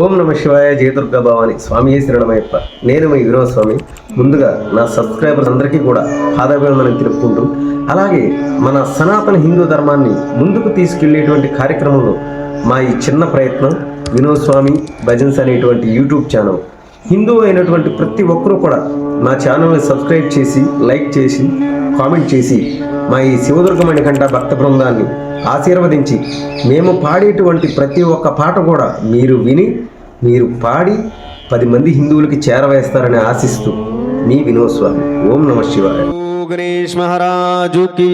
ఓం నమ శివాయ జయదుర్గా భవాని. స్వామి శరణమయ్యప్ప. నేను మీ వినోద్ స్వామి ముందుగా నా సబ్స్క్రైబర్స్ అందరికీ కూడా పాదాభివందనం తెలుపుకుంటూ అలాగే మన సనాతన హిందూ ధర్మాన్ని ముందుకు తీసుకెళ్ళేటువంటి కార్యక్రమంలో మా ఈ చిన్న ప్రయత్నం వినోద్ స్వామి భజన్స్ అనేటువంటి యూట్యూబ్ ఛానల్. హిందూ అయినటువంటి ప్రతి ఒక్కరూ కూడా మా ఛానల్ని సబ్స్క్రైబ్ చేసి లైక్ చేసి కామెంట్ చేసి మా ఈ శివదుర్గమణి కంట భక్త బృందాన్ని ఆశీర్వదించి మేము పాడేటువంటి ప్రతి ఒక్క పాట కూడా మీరు విని మీరు పాడి పది మంది హిందువులకి చేరవేస్తారని ఆశిస్తూ మీ వినోద్ స్వామి ఓం నమ శివాయ गणेश महाराज की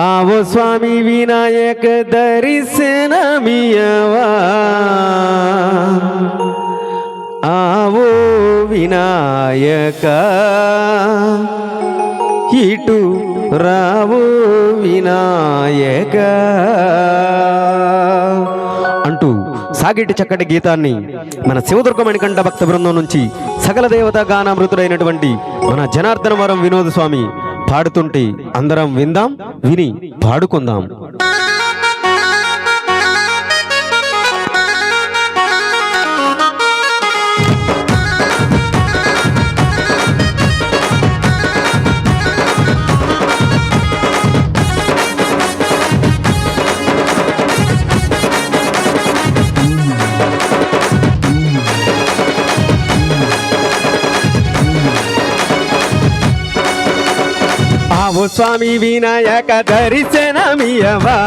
आवो स्वामी विनायक दर्शन मियवा आवो వినాయక ఇటు రావు వినాయక. అంటూ సాగిటి చక్కటి గీతాన్ని మన శివదుర్గ మణికంఠ భక్త బృందం నుంచి సకల దేవతా గానామృతుడైనటువంటి మన జనార్దన వరం వినోద స్వామి పాడుతుంటే అందరం విందాం విని పాడుకుందాం. స్వామి వినాయక దర్శనమియవా?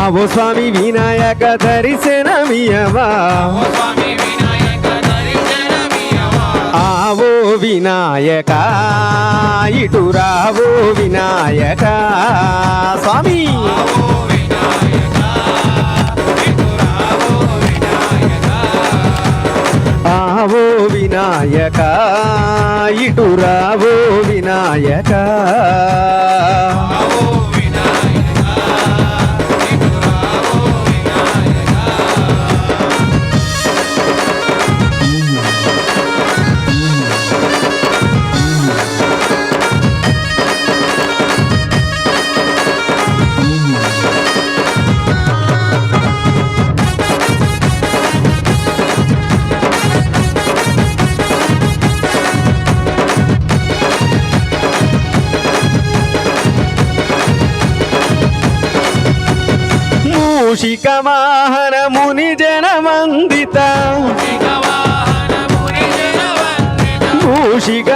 ఆవు స్వామి వినాయక దర్శనమియవా? ఆవో వినాయక ఇటు రావో వినాయక స్వామి. ఆవో వినాయక ఇటు రావో వినాయక. మూషిక వాహన ముని జనమందిత. మూషిక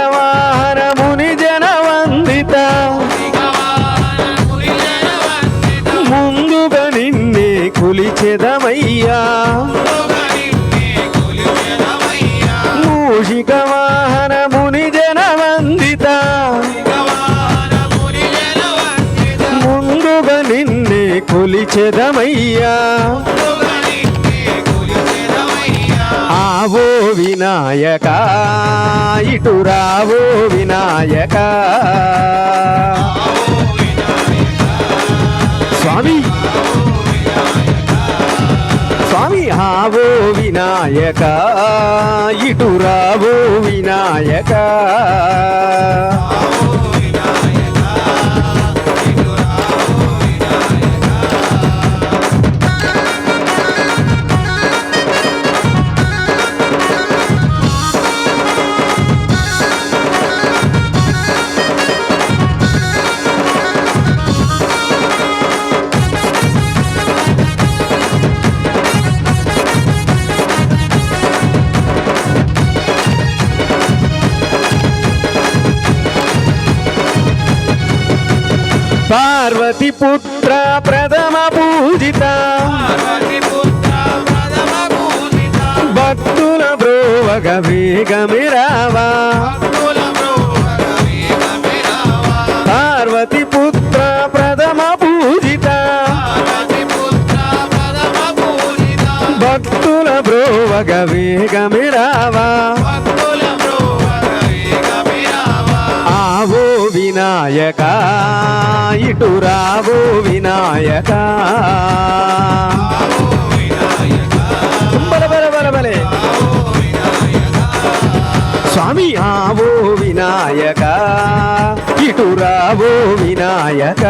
కొలిచెదమయ్యా. ఆవో వినాయక ఇటు రావో వినాయక. స్వామి స్వామి ఆవో వినాయక ఇటు రావో వినాయక. పార్వతి పుత్ర ప్రథమ పూజిత. భక్తుల బ్రోవగ వేగమిరావా. పార్వతి పుత్ర ప్రథమ పూజిత. భక్తుల బ్రోవగ వేగమిరావా. వినాయక ఇటు రావు వినాయక. బల స్వామి ఆవో వినాయక ఇటు రావో వినాయక వినాయక.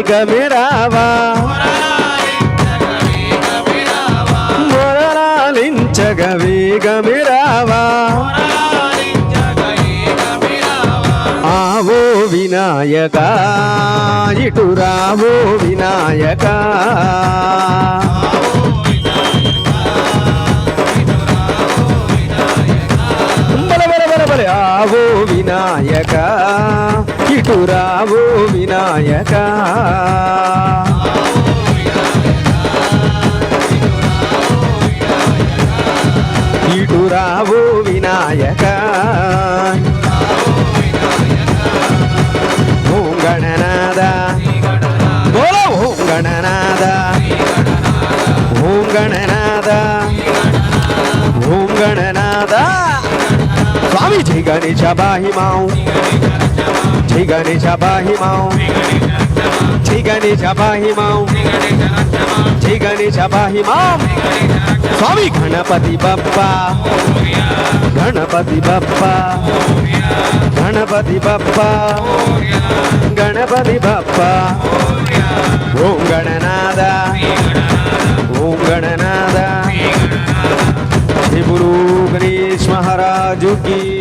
వేగమే రావా మొరలాలించగ వేగమే రావా ఆవో వినాయక ఇటు రావో వినాయక. బల బల బల బల ఆవో వినాయక ఇటు రావో వినాయక ఇటు రావో వినాయక. ఓం గణనాద బోల ఓం గణనాద ఓం గణనాద ఓం स्वामी जय गणेश बाही माऊ जय गणेश बाही माऊ जय गणेश बाही माऊ जय गणेश बाही माऊ स्वामी गणपति बप्पा गणपति बप्पा गणपति बप्पा गणपति बप्पा ओम गणनाथ ओम गणनाथ श्री गुरु गणेश महाराज की